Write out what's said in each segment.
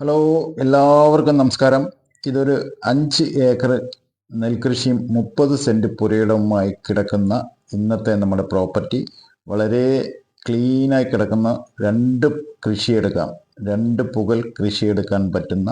Hello എല്ലാവർക്കും നമസ്കാരം. ഇതൊരു അഞ്ച് ഏക്കർ നെൽകൃഷിയും മുപ്പത് സെന്റ് പുരയിടവുമായി കിടക്കുന്ന ഇന്നത്തെ നമ്മുടെ പ്രോപ്പർട്ടി. വളരെ ക്ലീനായി കിടക്കുന്ന രണ്ട് കൃഷിയെടുക്കാം രണ്ട് പുകൽ കൃഷിയെടുക്കാൻ പറ്റുന്ന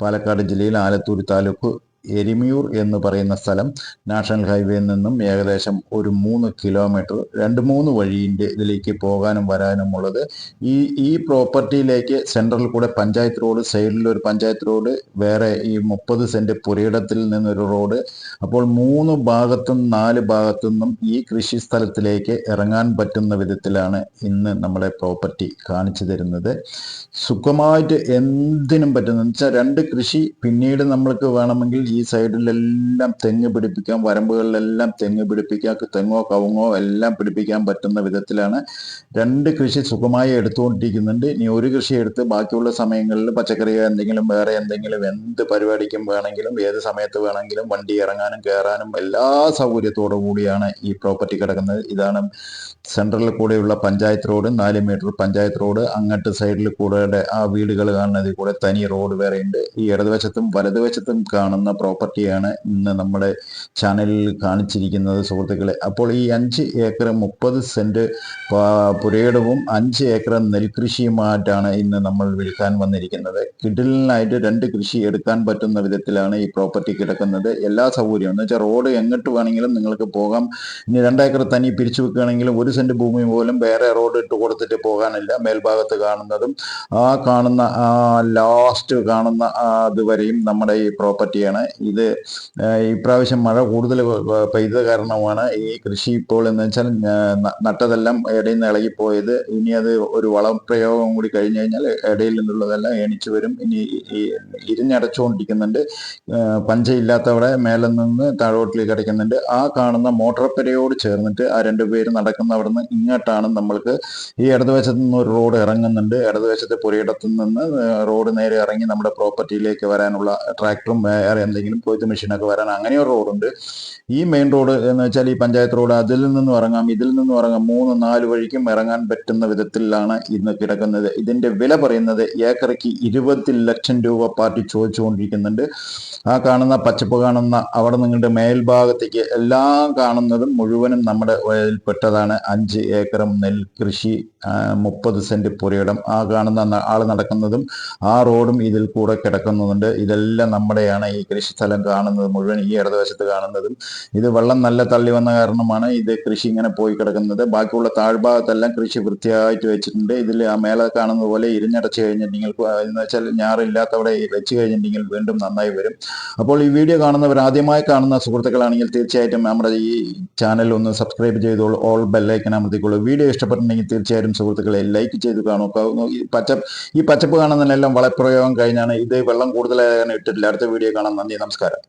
പാലക്കാട് ജില്ലയിൽ ആലത്തൂർ താലൂക്ക് എരിമിയൂർ എന്ന് പറയുന്ന സ്ഥലം നാഷണൽ ഹൈവേയിൽ നിന്നും ഏകദേശം ഒരു മൂന്ന് കിലോമീറ്റർ രണ്ട് മൂന്ന് വഴിന്റെ ഇതിലേക്ക് പോകാനും വരാനും ഉള്ളത്. ഈ ഈ പ്രോപ്പർട്ടിയിലേക്ക് സെൻട്രൽ കൂടെ പഞ്ചായത്ത് റോഡ് സൈഡിൽ ഒരു പഞ്ചായത്ത് റോഡ് വേറെ ഈ മുപ്പത് സെന്റ് പുരയിടത്തിൽ നിന്നൊരു റോഡ്. അപ്പോൾ മൂന്ന് ഭാഗത്തും നാല് ഭാഗത്തു നിന്നും ഈ കൃഷി സ്ഥലത്തിലേക്ക് ഇറങ്ങാൻ പറ്റുന്ന വിധത്തിലാണ് ഇന്ന് നമ്മുടെ പ്രോപ്പർട്ടി കാണിച്ചു തരുന്നത്. സുഖമായിട്ട് എന്തിനും പറ്റുന്ന വെച്ചാൽ രണ്ട് കൃഷി പിന്നീട് നമ്മൾക്ക് വേണമെങ്കിൽ ഈ സൈഡിലെല്ലാം തെങ്ങ് പിടിപ്പിക്കാം വരമ്പുകളിലെല്ലാം തെങ്ങ് പിടിപ്പിക്കാം തെങ്ങോ കവുങ്ങോ എല്ലാം പിടിപ്പിക്കാൻ പറ്റുന്ന വിധത്തിലാണ് രണ്ട് കൃഷി സുഖമായി എടുത്തുകൊണ്ടിരിക്കുന്നുണ്ട്. ഇനി ഒരു കൃഷി എടുത്ത് ബാക്കിയുള്ള സമയങ്ങളിൽ പച്ചക്കറിയോ എന്തെങ്കിലും വേറെ എന്തെങ്കിലും എന്ത് പരിപാടിക്കും വേണമെങ്കിലും ഏത് സമയത്ത് വേണമെങ്കിലും വണ്ടി ഇറങ്ങാനും കയറാനും എല്ലാ സൗകര്യത്തോടു കൂടിയാണ് ഈ പ്രോപ്പർട്ടി കിടക്കുന്നത്. ഇതാണ് സെൻട്രലിൽ കൂടെയുള്ള പഞ്ചായത്ത് റോഡ് നാല് മീറ്റർ പഞ്ചായത്ത് റോഡ്. അങ്ങോട്ട് സൈഡിൽ കൂടെ ആ വീടുകൾ കാണുന്നതിൽ കൂടെ തനി റോഡ് വേറെയുണ്ട്. ഈ ഇടതുവശത്തും വലതുവശത്തും കാണുന്ന പ്രോപ്പർട്ടിയാണ് ഇന്ന് നമ്മുടെ ചാനലിൽ കാണിച്ചിരിക്കുന്നത് സുഹൃത്തുക്കളെ. അപ്പോൾ ഈ അഞ്ച് ഏക്കർ മുപ്പത് സെന്റ് പുരയിടവും അഞ്ച് ഏക്കർ നെൽകൃഷിയുമായിട്ടാണ് ഇന്ന് നമ്മൾ വിൽക്കാൻ വന്നിരിക്കുന്നത്. കിഡിലിനായിട്ട് രണ്ട് കൃഷി എടുക്കാൻ പറ്റുന്ന വിധത്തിലാണ് ഈ പ്രോപ്പർട്ടി കിടക്കുന്നത്. എല്ലാ സൗകര്യവും. എന്ന് വെച്ചാൽ റോഡ് എങ്ങോട്ട് വേണമെങ്കിലും നിങ്ങൾക്ക് പോകാം. ഇനി രണ്ടേക്കർ തനി പിരിച്ചു വെക്കുകയാണെങ്കിലും ഒരു സെന്റ് ഭൂമി പോലും വേറെ റോഡ് ഇട്ട് കൊടുത്തിട്ട് പോകാനില്ല. മേൽഭാഗത്ത് കാണുന്നതും ആ കാണുന്ന ലാസ്റ്റ് കാണുന്ന അതുവരെയും നമ്മുടെ ഈ പ്രോപ്പർട്ടിയാണ്. ഇത് ഇപ്രാവശ്യം മഴ കൂടുതൽ പെയ്ത കാരണമാണ് ഈ കൃഷി ഇപ്പോൾ എന്ന് വെച്ചാൽ നട്ടതെല്ലാം ഇടയിൽ നിന്ന് ഇളകിപ്പോയത്. ഇനി അത് ഒരു വളപ്രയോഗം കൂടി കഴിഞ്ഞു കഴിഞ്ഞാൽ ഇടയിൽ നിന്നുള്ളതെല്ലാം എണിച്ചു വരും. ഇനി ഇരിഞ്ഞടച്ചുകൊണ്ടിരിക്കുന്നുണ്ട്. പഞ്ചയില്ലാത്തവിടെ മേലെ നിന്ന് താഴോട്ടിലേക്ക് അടയ്ക്കുന്നുണ്ട്. ആ കാണുന്ന മോട്ടോർ പെരയോട് ചേർന്നിട്ട് ആ രണ്ടുപേര് നടക്കുന്ന അവിടെ നിന്ന് ഇങ്ങോട്ടാണ് നമ്മൾക്ക് ഈ ഇടതുവശത്ത് നിന്ന് ഒരു റോഡ് ഇറങ്ങുന്നുണ്ട്. ഇടതുവശത്തെ പുരയിടത്തു നിന്ന് റോഡ് നേരെ ഇറങ്ങി നമ്മുടെ പ്രോപ്പർട്ടിയിലേക്ക് വരാനുള്ള ട്രാക്ടറും വേറെ എന്തെങ്കിലും കൊയ്ത്ത് മെഷീനൊക്കെ വരാൻ അങ്ങനെ ഒരു റോഡുണ്ട്. ഈ മെയിൻ റോഡ് എന്ന് വെച്ചാൽ ഈ പഞ്ചായത്ത് റോഡ് അതിൽ നിന്നും ഇറങ്ങാം ഇതിൽ നിന്നും ഇറങ്ങാം മൂന്ന് നാല് വഴിക്കും ഇറങ്ങാൻ പറ്റുന്ന വിധത്തിലാണ് ഇന്ന് കിടക്കുന്നത്. ഇതിന്റെ വില പറയുന്നത് ഏക്കറയ്ക്ക് ഇരുപത്തി ലക്ഷം രൂപ പാർട്ടി ചോദിച്ചുകൊണ്ടിരിക്കുന്നുണ്ട്. ആ കാണുന്ന പച്ചപ്പ് കാണുന്ന അവിടെ നിങ്ങളുടെ മേൽഭാഗത്തേക്ക് എല്ലാം കാണുന്നതും മുഴുവനും നമ്മുടെ പെട്ടതാണ് അഞ്ച് ഏക്കറും നെൽകൃഷി മുപ്പത് സെന്റ് പുരയിടം ആ കാണുന്ന ആൾ നടക്കുന്നതും ആ റോഡും ഇതിൽ കൂടെ കിടക്കുന്നുണ്ട് ഇതെല്ലാം നമ്മുടെയാണ് ഈ കൃഷി സ്ഥലം കാണുന്നത് മുഴുവൻ ഈ ഇടതുവശത്ത് കാണുന്നതും. ഇത് വെള്ളം നല്ല തള്ളി വന്ന കാരണമാണ് ഇത് കൃഷി ഇങ്ങനെ പോയി കിടക്കുന്നത്. ബാക്കിയുള്ള താഴ്ഭാഗത്തെല്ലാം കൃഷി വൃത്തിയായിട്ട് വെച്ചിട്ടുണ്ട്. ഇതിൽ ആ മേലെ കാണുന്നത് പോലെ ഇരിഞ്ഞടച്ച് കഴിഞ്ഞിട്ടുണ്ടെങ്കിൽ എന്ന് വെച്ചാൽ ഞാറില്ലാത്തവിടെ വെച്ച് കഴിഞ്ഞിട്ടുണ്ടെങ്കിൽ വീണ്ടും നന്നായി വരും. അപ്പോൾ ഈ വീഡിയോ കാണുന്നവർ ആദ്യമായി കാണുന്ന സുഹൃത്തുക്കളാണെങ്കിൽ തീർച്ചയായിട്ടും നമ്മുടെ ഈ ചാനൽ ഒന്ന് സബ്സ്ക്രൈബ് ചെയ്തോളൂ. ഓൾ ബെല്ലൈക്കൻ അമർത്തിക്കോളൂ വീഡിയോ ഇഷ്ടപ്പെട്ടിട്ടുണ്ടെങ്കിൽ തീർച്ചയായും സുഹൃത്തുക്കളെ ലൈക്ക് ചെയ്ത് കാണുക പച്ച ഈ പച്ചപ്പ് കാണുന്നതിനെല്ലാം വളപ്രയോഗം കഴിഞ്ഞാണ്. ഇത് വെള്ളം കൂടുതലായി ഇട്ടിട്ടില്ല. അടുത്ത വീഡിയോ കാണാം. നമസ്കാരം.